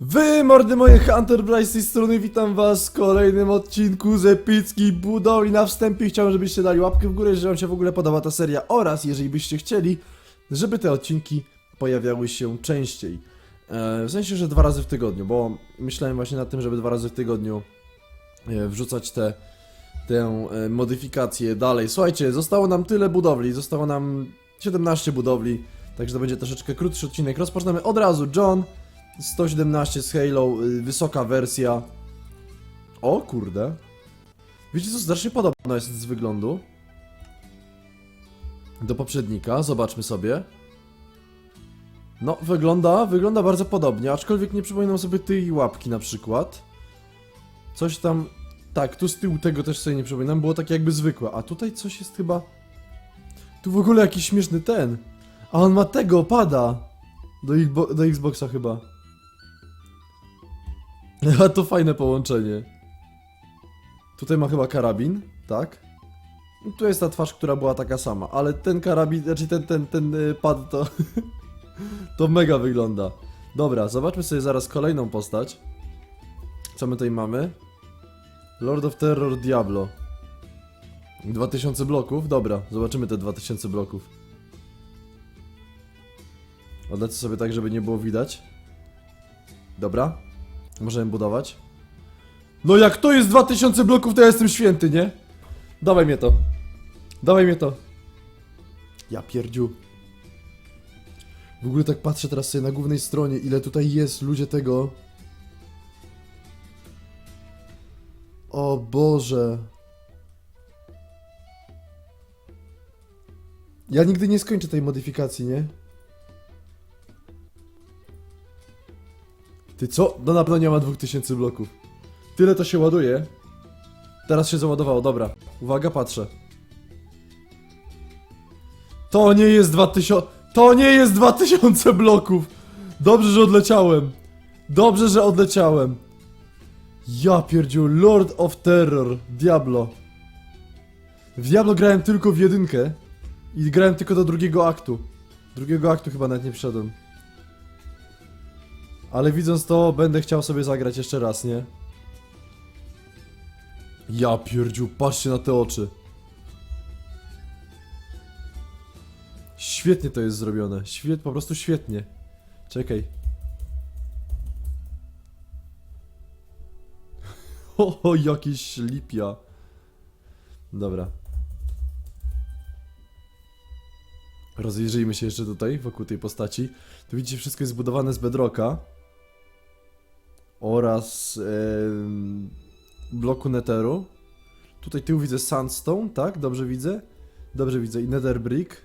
Wy, mordy moje Hunter Bryce z tej strony, witam was w kolejnym odcinku z epickiej budowli. Na wstępie chciałem, żebyście dali łapkę w górę, jeżeli wam się w ogóle podoba ta seria oraz jeżeli byście chcieli, żeby te odcinki pojawiały się częściej. E, w sensie, że dwa razy w tygodniu, bo myślałem właśnie nad tym, żeby dwa razy w tygodniu e, wrzucać te, tę e, modyfikację dalej. Słuchajcie, zostało nam tyle budowli, zostało nam 17 budowli, także to będzie troszeczkę krótszy odcinek. Rozpoczynamy od razu. John, 117 z Halo, y, wysoka wersja. O kurde. Wiecie co, strasznie podobna jest z wyglądu. Do poprzednika, zobaczmy sobie. No, wygląda, wygląda bardzo podobnie, aczkolwiek nie przypominam sobie tej łapki na przykład. Coś tam... Tak, tu z tyłu tego też sobie nie przypominam, było takie jakby zwykłe, a tutaj coś jest chyba... Tu w ogóle jakiś śmieszny ten. A on ma tego, pada. Do, Xbo- do Xboxa chyba. A to fajne połączenie. Tutaj ma chyba karabin, tak? I tu jest ta twarz, która była taka sama, ale ten karabin, znaczy ten, ten, ten y, pad to... to mega wygląda. Dobra, zobaczmy sobie zaraz kolejną postać. Co my tutaj mamy? Lord of Terror Diablo. 2000 bloków? Dobra, zobaczymy te 2000 bloków. Odlecę sobie tak, żeby nie było widać. Dobra. Możemy budować. No jak to jest 2000 bloków, to ja jestem święty, nie? Dawaj mnie to. Dawaj mnie to. Ja pierdziu. W ogóle tak patrzę teraz sobie na głównej stronie, ile tutaj jest ludzie tego. O Boże. Ja nigdy nie skończę tej modyfikacji, nie? Ty co? No na nie ma 2000 bloków. Tyle to się ładuje. Teraz się załadowało, dobra. Uwaga, patrzę. To nie jest 2000... To nie jest 2000 bloków! Dobrze, że odleciałem. Dobrze, że odleciałem. Ja pierdziu, Lord of Terror, Diablo. W Diablo grałem tylko w jedynkę. I grałem tylko do drugiego aktu. Drugiego aktu chyba nawet nie wszedłem. Ale widząc to, będę chciał sobie zagrać jeszcze raz, nie? Ja pierdziu, patrzcie na te oczy. Świetnie to jest zrobione. Świet, po prostu świetnie. Czekaj. O, jakieś lipia. Dobra. Rozejrzyjmy się jeszcze tutaj, wokół tej postaci. Tu widzicie, wszystko jest zbudowane z bedrocka. Oraz em, bloku netheru. Tutaj tył widzę sandstone, tak? Dobrze widzę? Dobrze widzę. I nether brick.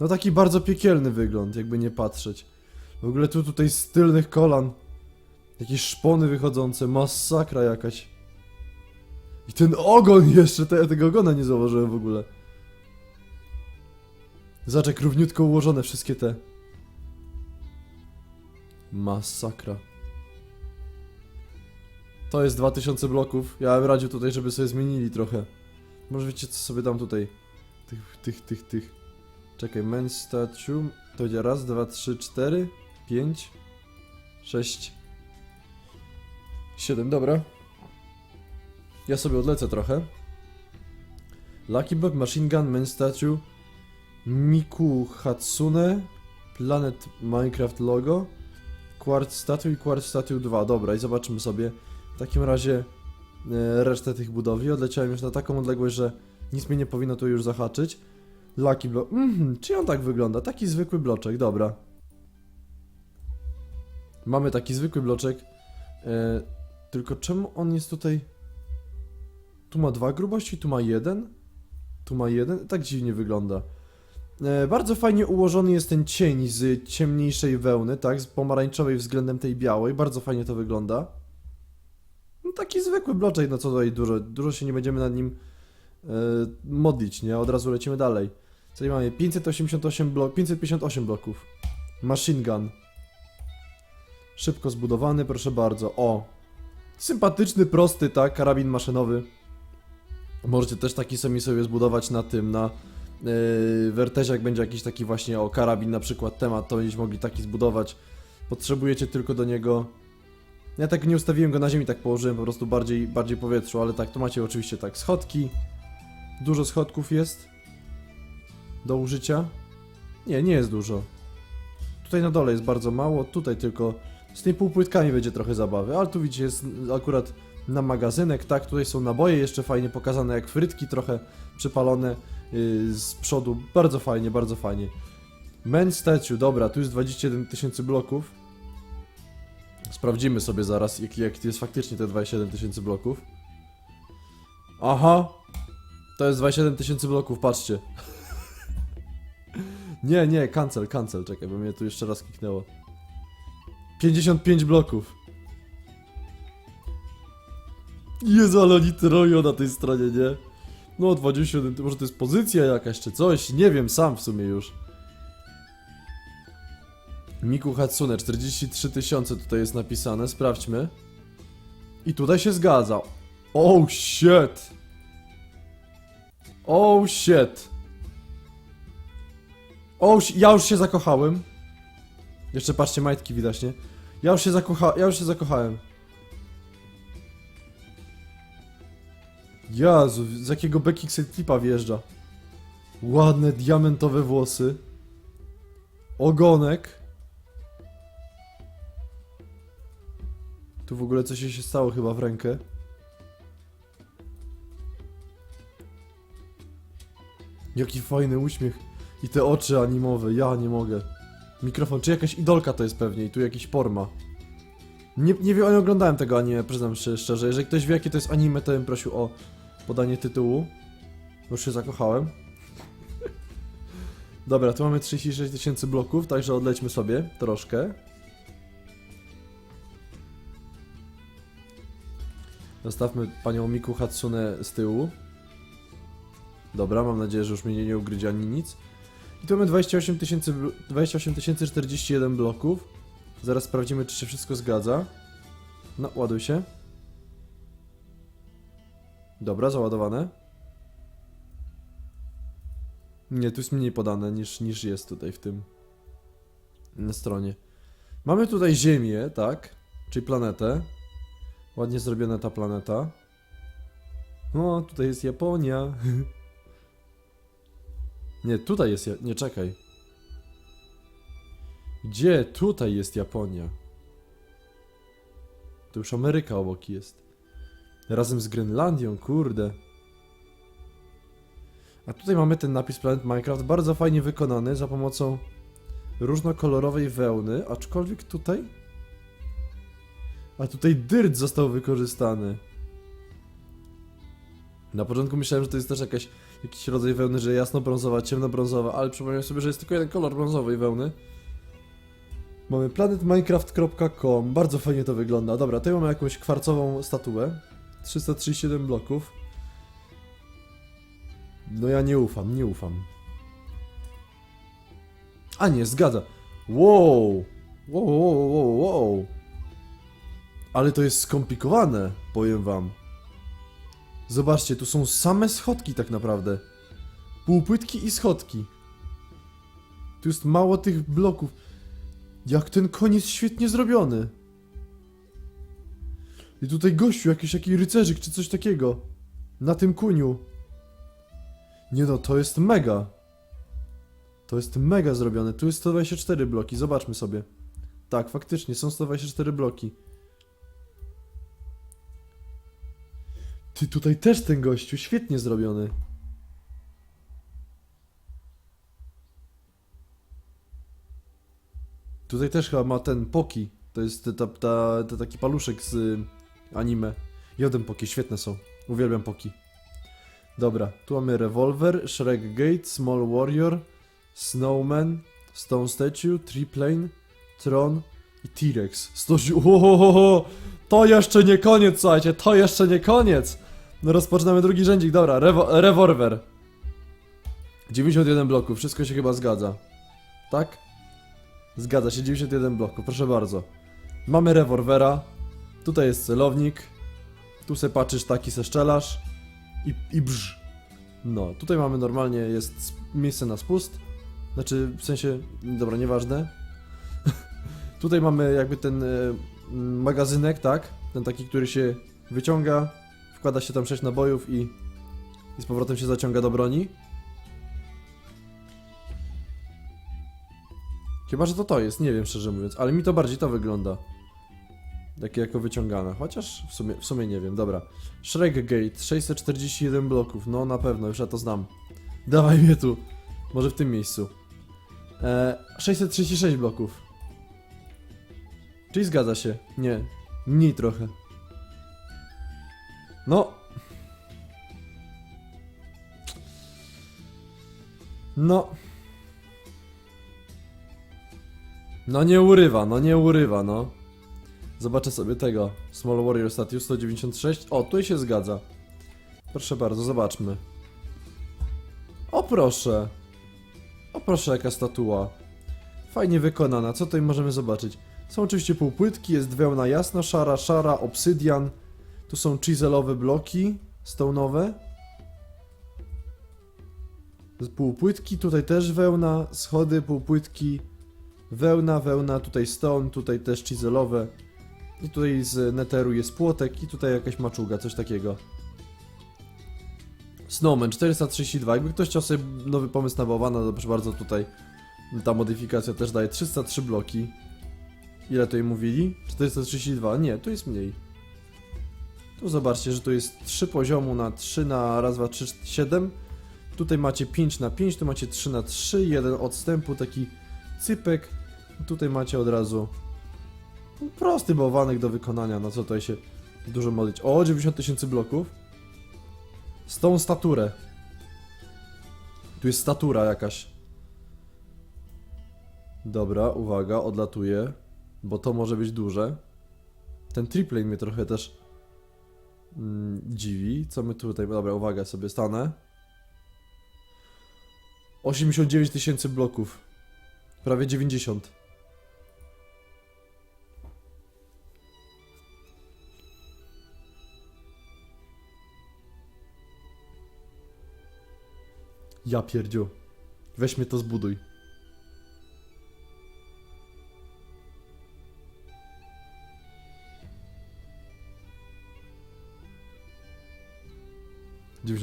No taki bardzo piekielny wygląd, jakby nie patrzeć. W ogóle tu tutaj z tylnych kolan. Jakieś szpony wychodzące, masakra jakaś. I ten ogon jeszcze, te, tego ogona nie zauważyłem w ogóle. Zobacz jak równiutko ułożone wszystkie te. Masakra. To jest 2000 bloków. Ja bym radził tutaj, żeby sobie zmienili trochę. Może wiecie co sobie dam tutaj. Tych, tych, tych, tych. Czekaj, men statue. To będzie raz, dwa, trzy, cztery, pięć, sześć, siedem. Dobra. Ja sobie odlecę trochę. Lucky Block, Machine Gun, Men Statue, Miku Hatsune, Planet Minecraft logo, Quartz Statue i Quartz Statue 2. Dobra, i zobaczymy sobie takim razie e, resztę tych budowli. Odleciałem już na taką odległość, że nic mnie nie powinno tu już zahaczyć. Lucky Block. Mhm, czy on tak wygląda? Taki zwykły bloczek, dobra. Mamy taki zwykły bloczek. E, tylko czemu on jest tutaj... Tu ma dwa grubości, tu ma jeden. Tu ma jeden. Tak dziwnie wygląda. E, bardzo fajnie ułożony jest ten cień z ciemniejszej wełny, tak? Z pomarańczowej względem tej białej. Bardzo fajnie to wygląda. No taki zwykły bloczek, no co tutaj dużo. Dużo się nie będziemy nad nim e, modlić, nie? Od razu lecimy dalej. Tutaj mamy? 588 blok, 558 bloków. Machine gun. Szybko zbudowany, proszę bardzo. O! Sympatyczny, prosty, tak? Karabin maszynowy. Możecie też taki sami sobie zbudować na tym, na yy, wertezie, jak będzie jakiś taki właśnie o karabin na przykład temat, to będziecie mogli taki zbudować. Potrzebujecie tylko do niego Ja tak nie ustawiłem go na ziemi, tak położyłem po prostu bardziej, bardziej powietrzu, ale tak, tu macie oczywiście tak schodki. Dużo schodków jest do użycia. Nie, nie jest dużo. Tutaj na dole jest bardzo mało, tutaj tylko z tymi półpłytkami będzie trochę zabawy, ale tu widzicie jest akurat na magazynek, tak, tutaj są naboje jeszcze fajnie pokazane, jak frytki trochę przypalone yy, z przodu, bardzo fajnie, bardzo fajnie. Men statue, dobra, tu jest 21 tysięcy bloków. Sprawdzimy sobie zaraz, jak, jak jest faktycznie te 27 tysięcy bloków. Aha! To jest 27 tysięcy bloków, patrzcie. nie, nie, cancel, cancel, czekaj, bo mnie tu jeszcze raz kliknęło. 55 bloków. Jezu, ale oni troją na tej stronie, nie? No, 27, to może to jest pozycja jakaś, czy coś, nie wiem, sam w sumie już. Miku Hatsune, 43 tysiące tutaj jest napisane, sprawdźmy. I tutaj się zgadza. Oh shit! Oh shit! Oh, ja już się zakochałem. Jeszcze patrzcie, majtki widać, nie? Ja już się zakocha... ja już się zakochałem. Jezu, z jakiego Becky Clipa wjeżdża. Ładne, diamentowe włosy. Ogonek. Tu w ogóle coś się stało chyba w rękę. Jaki fajny uśmiech. I te oczy animowe, ja nie mogę. Mikrofon, czy jakaś idolka to jest pewnie i tu jakiś porma. Nie, nie wiem, nie oglądałem tego anime, przyznam się szczerze. Jeżeli ktoś wie jakie to jest anime, to bym prosił o podanie tytułu. Już się zakochałem. Dobra, tu mamy 36 tysięcy bloków, także odlećmy sobie troszkę. Zostawmy panią Miku Hatsune z tyłu. Dobra, mam nadzieję, że już mnie nie ugryzie ani nic. I tu mamy 28 tysięcy, bl- 28 041 bloków. Zaraz sprawdzimy, czy się wszystko zgadza. No, ładuj się. Dobra, załadowane. Nie, tu jest mniej podane niż, niż jest tutaj w tym na stronie. Mamy tutaj Ziemię, tak? Czyli planetę. Ładnie zrobiona ta planeta. O, tutaj jest Japonia. Nie, tutaj jest. Nie, czekaj. Gdzie? Tutaj jest Japonia. To już Ameryka obok jest. Razem z Grenlandią, kurde. A tutaj mamy ten napis Planet Minecraft, bardzo fajnie wykonany za pomocą różnokolorowej wełny, aczkolwiek tutaj... A tutaj dyrt został wykorzystany. Na początku myślałem, że to jest też jakaś, jakiś rodzaj wełny, że jasno-brązowa, ciemno-brązowa, ale przypomniałem sobie, że jest tylko jeden kolor brązowej wełny. Mamy planetminecraft.com, bardzo fajnie to wygląda. Dobra, tutaj mamy jakąś kwarcową statuę. 337 bloków. No ja nie ufam, nie ufam. A nie, zgadza. Wow! Wow, wow, wow, wow. Ale to jest skomplikowane, powiem wam. Zobaczcie, tu są same schodki tak naprawdę. Półpłytki i schodki. Tu jest mało tych bloków. Jak ten jest świetnie zrobiony. I tutaj gościu, jakiś taki rycerzyk czy coś takiego. Na tym kuniu. Nie no, to jest mega. To jest mega zrobione. Tu jest 124 bloki, zobaczmy sobie. Tak, faktycznie, są 124 bloki. Ty, tutaj też ten gościu, świetnie zrobiony. Tutaj też chyba ma ten Poki. To jest ta, ta, ta, taki paluszek z y, anime. Jeden Poki, świetne są. Uwielbiam Poki. Dobra, tu mamy rewolwer, Shrek Gate, Small Warrior, Snowman, Stone Statue, Triplane, Tron i T-Rex. Stosi... Ohohoho! To jeszcze nie koniec, słuchajcie, to jeszcze nie koniec! No rozpoczynamy drugi rzędzik, dobra, rewo rewolwer. 91 bloków, wszystko się chyba zgadza. Tak? Zgadza się, 91 bloków, proszę bardzo. Mamy rewolwera, tutaj jest celownik, tu se patrzysz, taki se szczelasz i, i brz. No, tutaj mamy normalnie, jest miejsce na spust, znaczy w sensie, dobra, nieważne. Tutaj mamy jakby ten e, magazynek, tak? Ten taki, który się wyciąga, wkłada się tam 6 nabojów i, i z powrotem się zaciąga do broni. Chyba, że to to jest, nie wiem szczerze mówiąc, ale mi to bardziej to wygląda. Takie jako wyciągane, chociaż w sumie, w sumie nie wiem, dobra. Shrek Gate, 641 bloków, no na pewno, już ja to znam. Dawaj mnie tu, może w tym miejscu. E, 636 bloków. Czyli zgadza się? Nie, mniej trochę. No. No. No nie urywa, no nie urywa, no. Zobaczę sobie tego. Small Warrior Status 196. O, tutaj się zgadza. Proszę bardzo, zobaczmy. O proszę. O proszę, jaka statua. Fajnie wykonana. Co tutaj możemy zobaczyć? Są oczywiście półpłytki, jest wełna jasna, szara, szara, obsydian. Tu są chiselowe bloki stone'owe. Półpłytki, tutaj też wełna, schody, półpłytki, wełna, wełna, tutaj stone, tutaj też chiselowe. I tutaj z neteru jest płotek i tutaj jakaś maczuga, coś takiego. Snowman 432, jakby ktoś chciał sobie nowy pomysł na bałwana, to proszę bardzo tutaj ta modyfikacja też daje 303 bloki. Ile tutaj mówili? 432, nie, tu jest mniej. Tu zobaczcie, że tu jest 3 poziomu na 3 na raz, dwa, 3, 7. Tutaj macie 5 na 5, tu macie 3 na 3, jeden odstępu, taki cypek. Tutaj macie od razu prosty bałwanek do wykonania, no co tutaj się dużo modlić. O, 90 tysięcy bloków. Z tą staturę. Tu jest statura jakaś. Dobra, uwaga, odlatuję, bo to może być duże. Ten triplane mnie trochę też mm, dziwi. Co my tutaj... Dobra, uwaga, sobie stanę. 89 tysięcy bloków. Prawie 90. Ja pierdziu. Weź mnie to zbuduj.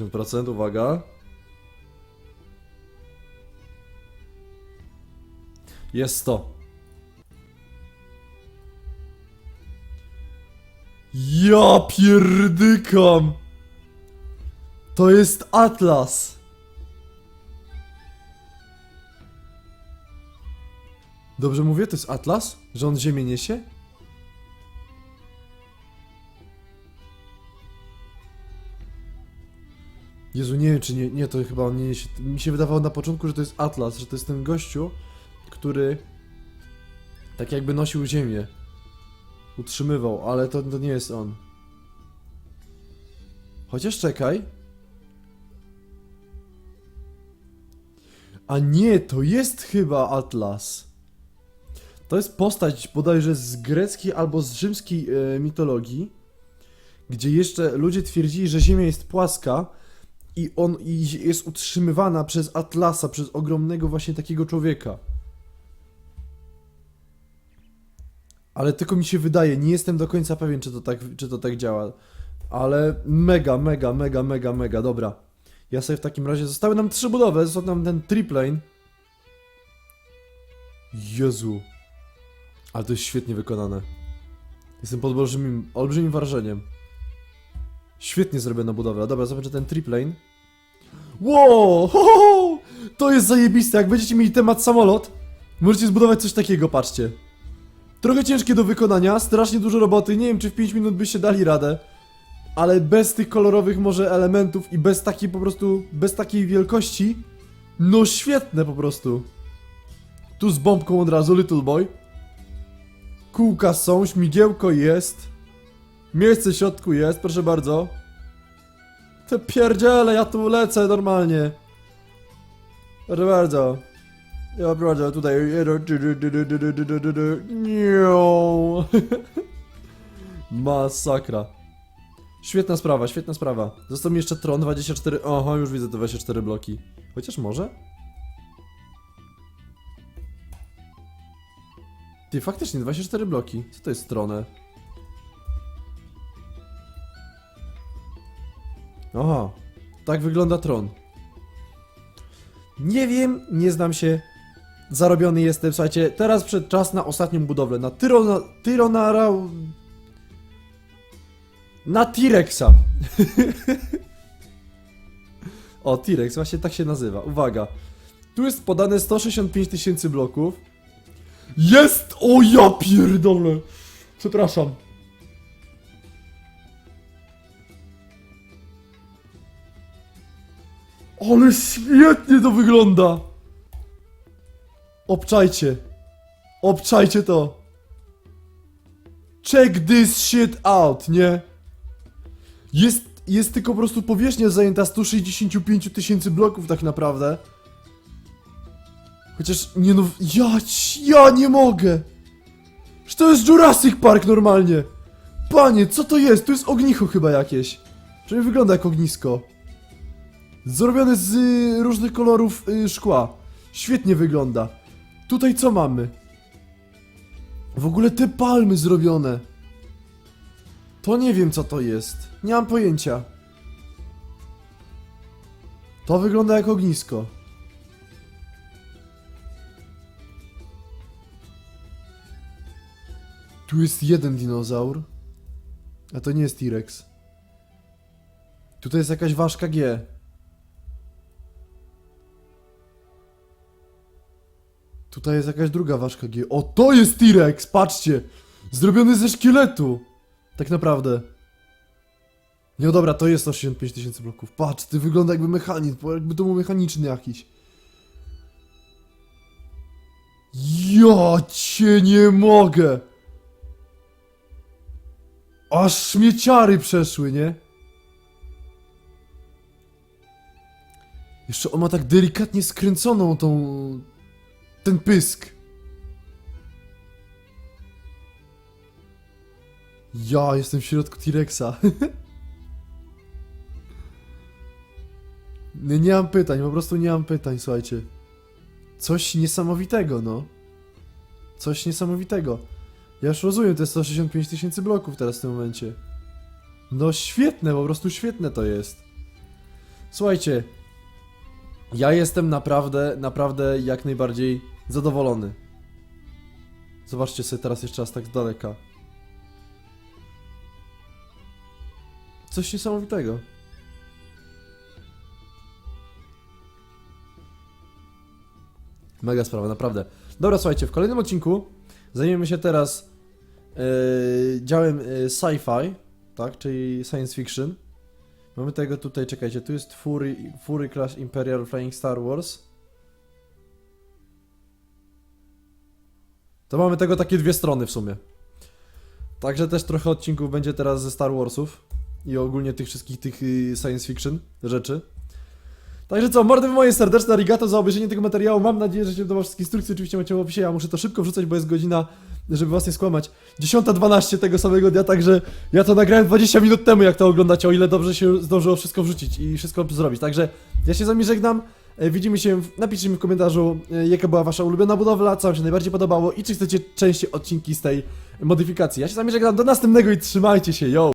Dziewięćdziesiąt procent, uwaga. Jest to. Ja pierdykam! To jest Atlas! Dobrze mówię? To jest Atlas? Że on ziemię niesie? Jezu, nie wiem czy nie, nie, to chyba on nie niesie. Mi się wydawało na początku, że to jest Atlas, że to jest ten gościu, który tak jakby nosił ziemię. Utrzymywał, ale to, to nie jest on. Chociaż czekaj. A nie, to jest chyba Atlas. To jest postać bodajże z greckiej albo z rzymskiej e, mitologii, gdzie jeszcze ludzie twierdzili, że Ziemia jest płaska i on i jest utrzymywana przez Atlasa, przez ogromnego właśnie takiego człowieka. Ale tylko mi się wydaje, nie jestem do końca pewien, czy to tak, czy to tak działa. Ale mega, mega, mega, mega, mega, dobra. Ja sobie w takim razie, zostały nam trzy budowy, został nam ten triplane. Jezu. Ale to jest świetnie wykonane. Jestem pod olbrzymim, olbrzymim wrażeniem. Świetnie zrobiona budowa. Dobra, zobaczę ten triplane. Wow! Ho, ho, ho! To jest zajebiste. Jak będziecie mieli temat samolot, możecie zbudować coś takiego, patrzcie. Trochę ciężkie do wykonania, strasznie dużo roboty. Nie wiem, czy w 5 minut byście dali radę. Ale bez tych kolorowych może elementów i bez takiej po prostu, bez takiej wielkości, no świetne po prostu. Tu z bombką od razu, little boy. Kółka są, śmigiełko jest. Miejsce w środku jest, proszę bardzo. Te pierdziele, ja tu lecę normalnie. Proszę bardzo. Ja bardzo tutaj. Masakra. Świetna sprawa, świetna sprawa. Został mi jeszcze tron 24. Oho, już widzę te 24 bloki. Chociaż może? Ty, faktycznie, 24 bloki. Co to jest stronę? Aha, tak wygląda tron. Nie wiem, nie znam się. Zarobiony jestem, słuchajcie, teraz przed czas na ostatnią budowlę, na Tyrona... Tyronara... Na T-Rexa. o, T-Rex, właśnie tak się nazywa. Uwaga. Tu jest podane 165 tysięcy bloków. Jest! O ja pierdolę! Przepraszam. Ale świetnie to wygląda! Obczajcie. Obczajcie to. Check this shit out, nie? Jest, jest tylko po prostu powierzchnia zajęta 165 tysięcy bloków tak naprawdę. Chociaż, nie no, ja, ja nie mogę! Że to jest Jurassic Park normalnie! Panie, co to jest? To jest ognicho chyba jakieś. Przynajmniej wygląda jak ognisko. Zrobione z y, różnych kolorów y, szkła. Świetnie wygląda. Tutaj co mamy? W ogóle te palmy zrobione. To nie wiem co to jest. Nie mam pojęcia. To wygląda jak ognisko. Tu jest jeden dinozaur. A to nie jest T-Rex. Tutaj jest jakaś ważka G. Tutaj jest jakaś druga ważka G. O, to jest T-Rex! Patrzcie! Zrobiony ze szkieletu! Tak naprawdę. No dobra, to jest 85 tysięcy bloków. Patrz, ty wygląda jakby mechanizm, jakby to był mechaniczny jakiś. Ja cię nie mogę! Aż śmieciary przeszły, nie? Jeszcze on ma tak delikatnie skręconą tą... ten pysk. Ja jestem w środku T-Rexa. nie, nie mam pytań, po prostu nie mam pytań, słuchajcie. Coś niesamowitego, no. Coś niesamowitego. Ja już rozumiem te 165 tysięcy bloków teraz w tym momencie. No świetne, po prostu świetne to jest. Słuchajcie, ja jestem naprawdę, naprawdę jak najbardziej zadowolony. Zobaczcie sobie teraz jeszcze raz tak z daleka. Coś niesamowitego. Mega sprawa, naprawdę. Dobra, słuchajcie, w kolejnym odcinku zajmiemy się teraz yy, działem yy, sci-fi, tak, czyli science fiction. Mamy tego tutaj, czekajcie, tu jest Fury, Fury Clash Imperial Flying Star Wars. To mamy tego takie dwie strony w sumie. Także też trochę odcinków będzie teraz ze Star Warsów i ogólnie tych wszystkich tych y, science fiction rzeczy. Także co, mordy moje serdeczne arigato za obejrzenie tego materiału. Mam nadzieję, że się do wszystkich instrukcji oczywiście macie w opisie. Ja muszę to szybko wrzucać, bo jest godzina, żeby was nie skłamać, 10.12 tego samego dnia, także ja to nagrałem 20 minut temu, jak to oglądacie, o ile dobrze się zdążyło wszystko wrzucić i wszystko zrobić. Także ja się z wami żegnam. E, Widzimy się, w- napiszcie mi w komentarzu, e, jaka była wasza ulubiona budowla, co wam się najbardziej podobało i czy chcecie częściej odcinki z tej modyfikacji. Ja się z wami żegnam, do następnego i trzymajcie się, yo!